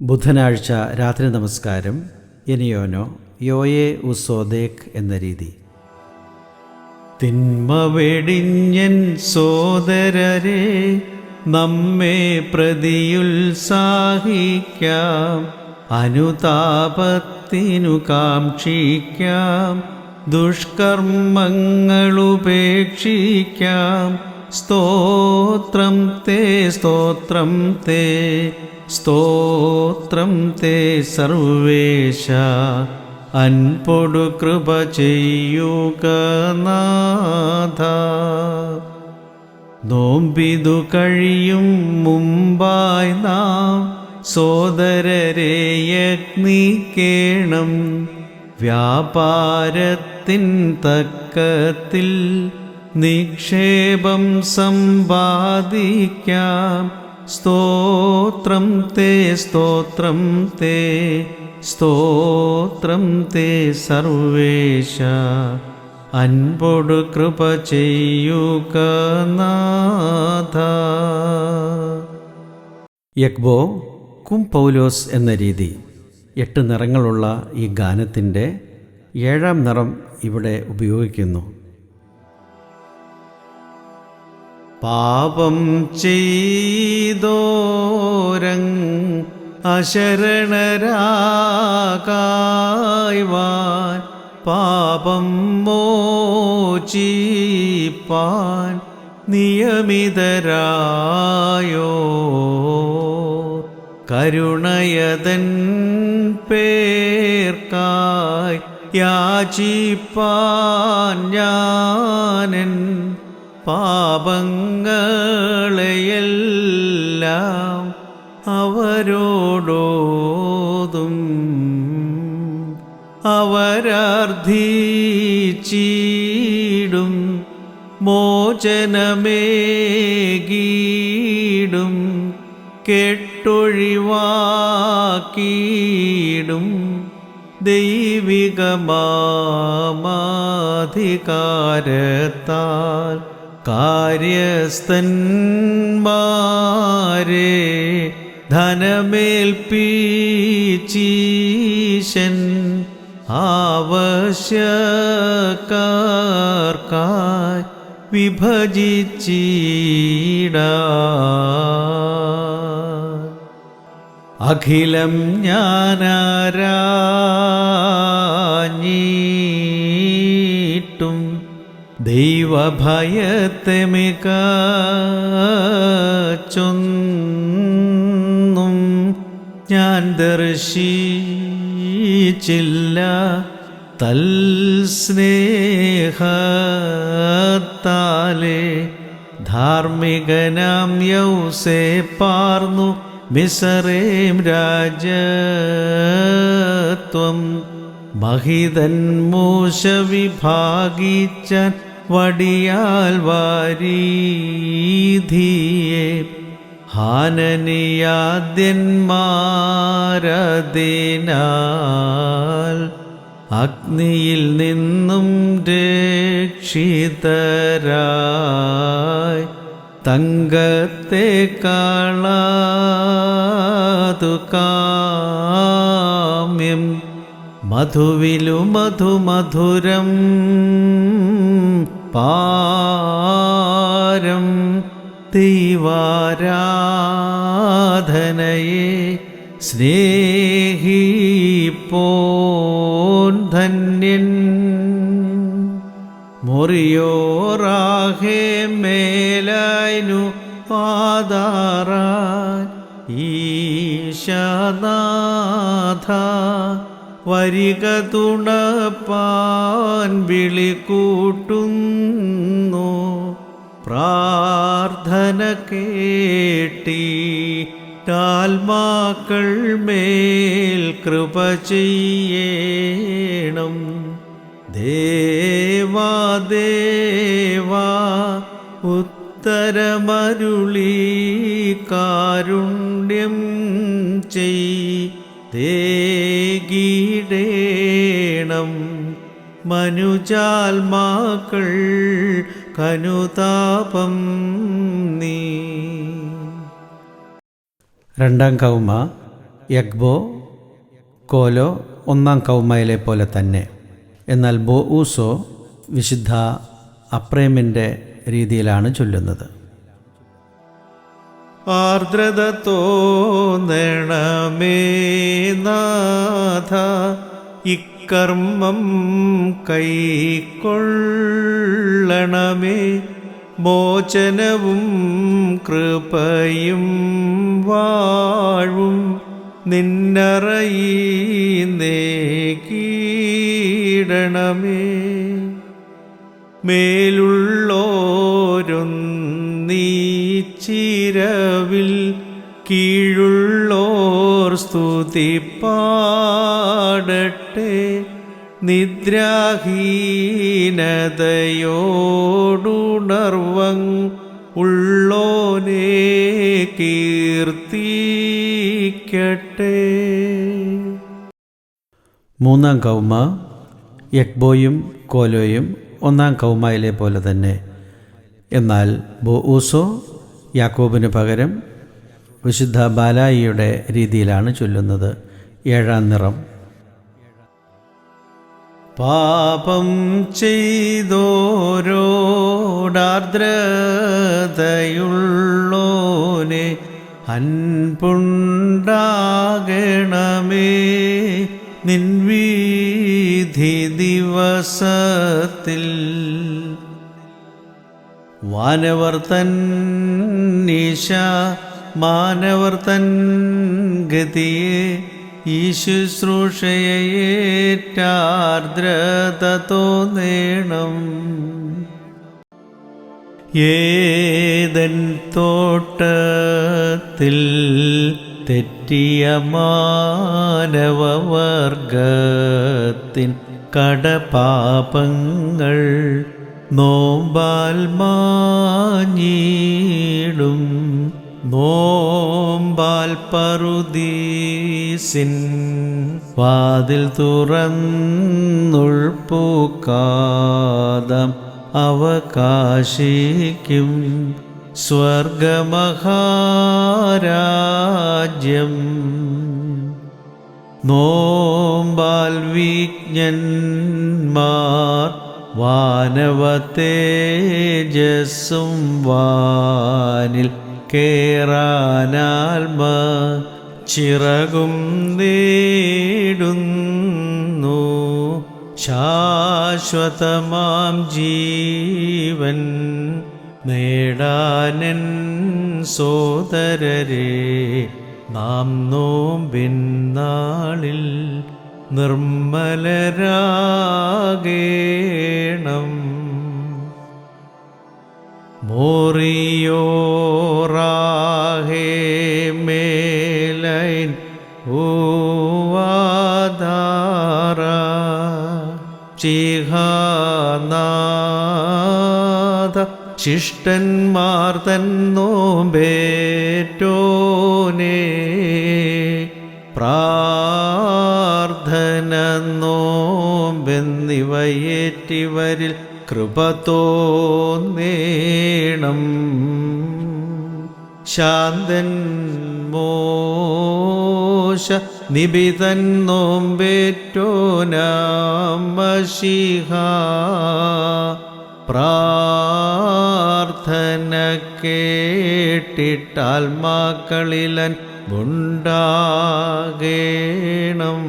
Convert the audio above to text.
ബുധനാഴ്ച രാത്രി നമസ്കാരം. എനിയോനോ യോയെ ഉസോദേക് എന്ന രീതി. തിന്മ വെടിഞ്ഞൻ സോദരരെ നമ്മെ പ്രതിയുത്സാഹിക്കാം അനുതാപത്തിനു കാക്ഷിക്കാം. ദുഷ്കർമ്മങ്ങളുപേക്ഷിക്കാം. സ്തോത്രം തേ സ്തോത്രം തേ. സ്തോത്രം തേ സർവേശ. അൻപൊടു കൃപ ചെയ്യുക നാഥ. നോമ്പിതു കഴിയും മുമ്പായി നാം. സോദരരെ യജ്ഞിക്കേണം. വ്യാപാരത്തിൻ തക്കത്തിൽ നിക്ഷേപം സമ്പാദിക്കാം. സ്തോത്രം തേ സ്തോത്രം തേ സ്തോത്രം തേ സർവേശ. അൻപൊടു കൃപ ചെയ്യുക നാഥ. യക്ബോ കും പൗലോസ് എന്ന രീതി. എട്ട് നിറങ്ങളുള്ള ഈ ഗാനത്തിന്റെ ഏഴാം നിറം ഇവിടെ ഉപയോഗിക്കുന്നു. പാപം ചെയ്തോരങ് അശരണരാകായ്വാൻ പാപം മോചിപ്പാൻ നിയമിതരായോ. കരുണയതൻ പേർക്കായി യാചിപ്പാൻ ഞാനൻ പാപങ്ങളെയെല്ലാം അവരോടോതും അവരാർദ്ധീച്ചീടും മോചനമേകീടും കെട്ടൊഴിവാക്കീടും ദൈവികമാധികാരത്താൽ കാര്യസ്ഥന്മാരെ ധനമേൽപ്പീച്ചീശൻ ആവശ്യക്കാർക്കായി വിഭജിച്ചീട. അഖിലം ഞാനാരാഞ്ഞീട്ടും ദൈവഭയത്തെ മികച്ചൊന്നും ഞാൻ ദർശിച്ചില്ല. തൽസ്നേഹത്താലെ ധാർമ്മികനാം യൗസേ പാർന്നു. മിസറേം രാജത്വം മഹിതൻ മോശ വിഭാഗിച്ചാൻ വടിയാൽ വാരീധിയെ ഹാനനിയാദ്യന്മാരതിനാൽ അഗ്നിയിൽ നിന്നും രക്ഷിതരായി തങ്കത്തെ കാളാതു കാമ്യം മധുവിലു മധുമധുരം പാരം ദൈവാരാധനയെ സ്നേഹിപ്പോൻ ധന്യൻ. മുറിയോറാഹേ മേലായിനു പാതാറാൻ ഈശനാഥ വരിക തുണപ്പാൻ വിളി കൂട്ടുന്നു. പ്രാർത്ഥന കേട്ടി ാൽമാക്കൾ മേൽ കൃപ ചെയ്യേണം. ദേവാദേവാ ദേവാ ഉത്തരമരുളി കാരുണ്യം ചെയ്തേകിടേണം മനുജാൽമാക്കൾ കനുതാപം നീ. രണ്ടാം കൗമ യഗ്ബോ കോലോ ഒന്നാം കൗമയിലെ പോലെ തന്നെ. എന്നാൽ ബോ ഊസോ വിശുദ്ധ അപ്രേമിന്റെ രീതിയിലാണ് ചൊല്ലുന്നത്. ആർദ്രത തോന്നണമേനാഥ ഇക്കർമ്മം കൈക്കൊള്ളണമേ. മോചനവും കൃപയും വാഴും നിന്നറയീന്നേക്കീടണമേ മേലുള്ളോരൊന്നീച്ചിരവിൽ കീഴുള്ളോർ സ്തുതി പാടട്ടെ. നിദ്രാഹീനതയോടുണർവം ഉള്ളോനെ കീർത്തിക്കട്ടെ. മൂന്നാം കൗമ യക്ബോയും കോലോയും ഒന്നാം കൗമയിലെ പോലെ തന്നെ. എന്നാൽ ബോ ഊസോ യാക്കോബിന് പകരം വിശുദ്ധ ബാലായിയുടെ രീതിയിലാണ് ചൊല്ലുന്നത്. ഏഴാം നിറം. പാപം ചെയ്തോരോടാർദ്രതയുള്ളോനെ അൻപുണ്ടാകണമേ. നിൻവീധി ദിവസത്തിൽ വാനവർ നീശ മാനവർത്തൻ മാനവർ തൻ ഗതിയെ ഈ ശുശ്രൂഷയേറ്റാർദ്രത തോന്നേണം ഏതൻ തോട്ടത്തിൽ തെറ്റിയ മാനവവർഗത്തിൻ കടപാപങ്ങൾ നോമ്പാൽ മാഞ്ഞീടും. നോമ്പാൽ പറുദീസിൻ. വാതിൽ തുറന്നുൾപ്പൂക്കാതം അവകാശിക്കും. സ്വർഗമഹാരാജ്യം. നോമ്പാൽ വിജ്ഞന്മാർ വാനവ തേജസ്സും വാനിൽ കേറാനാൽമ ചിറകും നേടുന്നു. ശാശ്വതമാം ജീവൻ നേടാനൻ സോദരരെ നാം നോമ്പിൻ നാളിൽ നിർമ്മലരാകേണം. മോറിയോറാഹേ മേലൈൻ ഊവാധാര ചിഹാനാഥ ശിഷ്ടന്മാർ തന്നോമ്പേറ്റോനേ പ്രാർത്ഥന നോമ്പെന്നിവയേറ്റിവരിൽ കൃപ തോന്നേണം. ശാന്തൻ മോശ നിബിതൻ നോമ്പേറ്റോനാമശിഹ പ്രാർത്ഥന കേട്ടിട്ടാൽ മക്കളിലൻ ഉണ്ടാകേണം